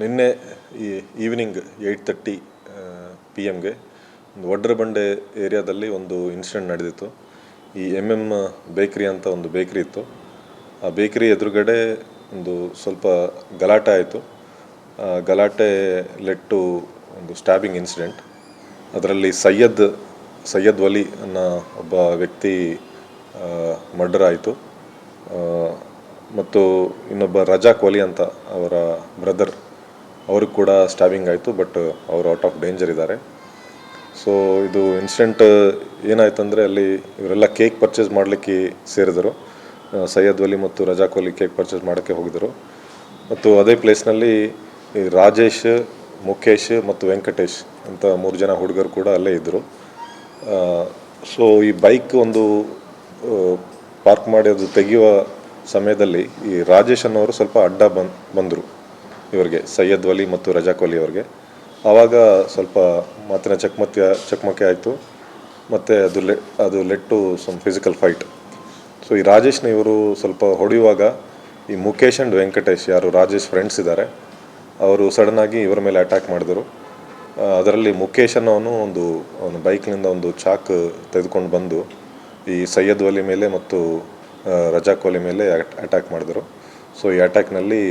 ನಿನ್ನೆ ಈ evening eight thirty P ಎಮ್ಗೆ ಒಂದು ವಡ್ರ ಬಂಡೆ ಏರಿಯಾದಲ್ಲಿ ಒಂದು ಇನ್ಸಿಡೆಂಟ್ ನಡೆದಿತ್ತು. ಈ ಎಂ ಎಂ ಬೇಕ್ರಿ ಅಂತ ಒಂದು ಬೇಕ್ರಿ ಇತ್ತು. ಆ ಬೇಕ್ರಿ ಎದುರುಗಡೆ ಒಂದು ಸ್ವಲ್ಪ ಗಲಾಟೆ ಆಯಿತು. ಗಲಾಟೆ ಲೆಟ್ ಟು ಒಂದು ಸ್ಟ್ಯಾಬಿಂಗ್ ಇನ್ಸಿಡೆಂಟ್ ಅದರಲ್ಲಿ ಸೈಯದ್ ಸೈಯದ್ ವಲಿ ಅನ್ನೋ ಒಬ್ಬ ವ್ಯಕ್ತಿ ಮರ್ಡರ್ ಆಯಿತು. ಮತ್ತು ಇನ್ನೊಬ್ಬ ರಜಾಕ್ ವಲಿ ಅಂತ ಅವರ ಬ್ರದರ್ ಅವ್ರಿಗೆ ಕೂಡ ಸ್ಟ್ಯಾಬಿಂಗ್ ಆಯಿತು ಬಟ್ ಅವರು ಔಟ್ ಆಫ್ ಡೇಂಜರ್ ಇದ್ದಾರೆ ಸೊ ಇದು ಇನ್ಸಿಡೆಂಟ್ ಏನಾಯ್ತು ಅಂದರೆ ಅಲ್ಲಿ ಇವರೆಲ್ಲ ಕೇಕ್ ಪರ್ಚೇಸ್ ಮಾಡಲಿಕ್ಕೆ ಸೇರಿದರು. ಸೈಯದ್ ವಲಿ ಮತ್ತು ರಜಾಕ್ ವಲಿ ಕೇಕ್ ಪರ್ಚೇಸ್ ಮಾಡೋಕ್ಕೆ ಹೋಗಿದರು. ಮತ್ತು ಅದೇ ಪ್ಲೇಸ್ನಲ್ಲಿ ರಾಜೇಶ್ ಮುಖೇಶ್ ಮತ್ತು ವೆಂಕಟೇಶ್ ಅಂತ ಮೂರು ಜನ ಹುಡುಗರು ಕೂಡ ಅಲ್ಲೇ ಇದ್ದರು ಸೊ ಈ ಬೈಕ್ ಒಂದು ಪಾರ್ಕ್ ಮಾಡಿ ಅದು ತೆಗೆಯುವ ಸಮಯದಲ್ಲಿ ಈ ರಾಜೇಶ್ ಅನ್ನೋರು ಸ್ವಲ್ಪ ಅಡ್ಡ ಬಂದ್, ಬಂದರು. ಇವರಿಗೆ, ಸೈಯದ್ ವಲಿ ಮತ್ತು ರಜಾಕ್ ವಲಿ ಅವರಿಗೆ. ಆವಾಗ ಸ್ವಲ್ಪ ಮಾತಿನ ಚಕಮತ್ಯ ಚಕಮಕಿ ಆಯಿತು. ಮತ್ತು ಅದು ಲೆ, ಅದು led to some physical fight so ಈ ರಾಜೇಶ್ನ ಇವರು ಸ್ವಲ್ಪ ಹೊಡೆಯುವಾಗ ಈ ಮುಖೇಶ್ ಆ್ಯಂಡ್ ವೆಂಕಟೇಶ್ ಯಾರು ರಾಜೇಶ್ ಫ್ರೆಂಡ್ಸ್ ಇದ್ದಾರೆ, ಅವರು ಸಡನ್ನಾಗಿ ಇವರ ಮೇಲೆ ಅಟ್ಯಾಕ್ ಮಾಡಿದರು. ಅದರಲ್ಲಿ ಮುಖೇಶ್ ಅನ್ನೋನು ಒಂದು, ಅವನು ಬೈಕ್ನಿಂದ ಒಂದು ಚಾಕ್ ತೆಗೆದುಕೊಂಡು ಬಂದು ಈ ಸೈಯದ್ ವಲಿ ಮೇಲೆ ಮತ್ತು ರಜಾ ವಲಿ ಮೇಲೆ ಅಟ್ಯಾಕ್ ಮಾಡಿದರು. ಸೊ ಈ ಅಟ್ಯಾಕ್ನಲ್ಲಿ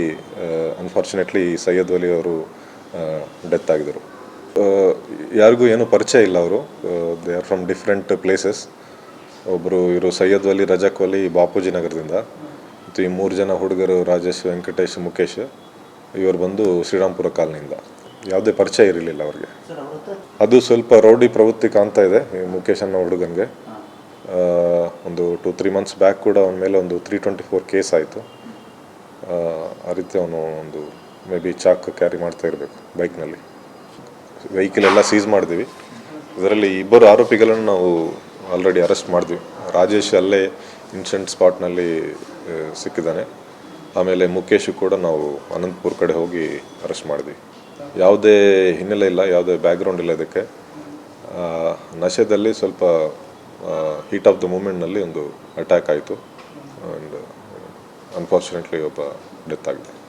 ಅನ್ಫಾರ್ಚುನೇಟ್ಲಿ ಸೈಯದ್ ವಲಿ ಅವರು ಡೆತ್ ಆಗಿದರು ಯಾರಿಗೂ ಏನೂ ಪರಿಚಯ ಇಲ್ಲ ಅವರು. They are from different places ಒಬ್ಬರು ಇವರು ಸೈಯದ್ ವಲಿ ರಜಾಕ್ ವಲಿ ಬಾಪೂಜಿ ನಗರದಿಂದ. ಮತ್ತು ಈ ಮೂರು ಜನ ಹುಡುಗರು ರಾಜೇಶ್ ವೆಂಕಟೇಶ್ ಮುಖೇಶ್ ಇವರು ಬಂದು ಶ್ರೀರಾಮ್ಪುರ ಕಾಲನಿಯಿಂದ. ಯಾವುದೇ ಪರಿಚಯ ಇರಲಿಲ್ಲ ಅವ್ರಿಗೆ. ಅದು ಸ್ವಲ್ಪ ರೌಡಿ ಪ್ರವೃತ್ತಿ ಕಾಣ್ತಾ ಇದೆ ಈ ಮುಖೇಶ್ ಅನ್ನೋ ಹುಡುಗನಿಗೆ. ಒಂದು ಟು ತ್ರೀ ಮಂತ್ಸ್ ಬ್ಯಾಕ್ ಕೂಡ ಅವನ ಮೇಲೆ ಒಂದು ತ್ರೀ ಟ್ವೆಂಟಿ ಫೋರ್ ಕೇಸ್ ಆಯಿತು. ಆ ರೀತಿ ಅವನು ಒಂದು ಮೇ ಬಿ ಚಾಕ್ ಕ್ಯಾರಿ ಮಾಡ್ತಾ ಇರಬೇಕು ಬೈಕ್ನಲ್ಲಿ. ವೆಹಿಕಲ್ ಎಲ್ಲ ಸೀಸ್ ಮಾಡಿದ್ವಿ. ಇದರಲ್ಲಿ ಇಬ್ಬರು ಆರೋಪಿಗಳನ್ನು ನಾವು ಆಲ್ರೆಡಿ ಅರೆಸ್ಟ್ ಮಾಡಿದ್ವಿ. ರಾಜೇಶ್ ಅಲ್ಲೇ ಇನ್ಸಿಡೆಂಟ್ ಸ್ಪಾಟ್ನಲ್ಲಿ ಸಿಕ್ಕಿದ್ದಾನೆ. ಆಮೇಲೆ ಮುಖೇಶು ಕೂಡ ನಾವು ಅನಂತಪುರ ಕಡೆ ಹೋಗಿ ಅರೆಸ್ಟ್ ಮಾಡಿದ್ವಿ. ಯಾವುದೇ ಹಿನ್ನೆಲೆ ಇಲ್ಲ, ಯಾವುದೇ ಬ್ಯಾಕ್ಗ್ರೌಂಡ್ ಇಲ್ಲ ಇದಕ್ಕೆ. ನಶೆದಲ್ಲಿ ಸ್ವಲ್ಪ ಹೀಟ್ ಆಫ್ ದ ಮೂಮೆಂಟ್ನಲ್ಲಿ ಒಂದು ಅಟ್ಯಾಕ್ ಆಯಿತು. ಆ್ಯಂಡ್ ಅನ್ಫಾರ್ಚುನೇಟ್ಲಿ ಒಬ್ಬ ಡೆತ್ ಆಗಿದೆ.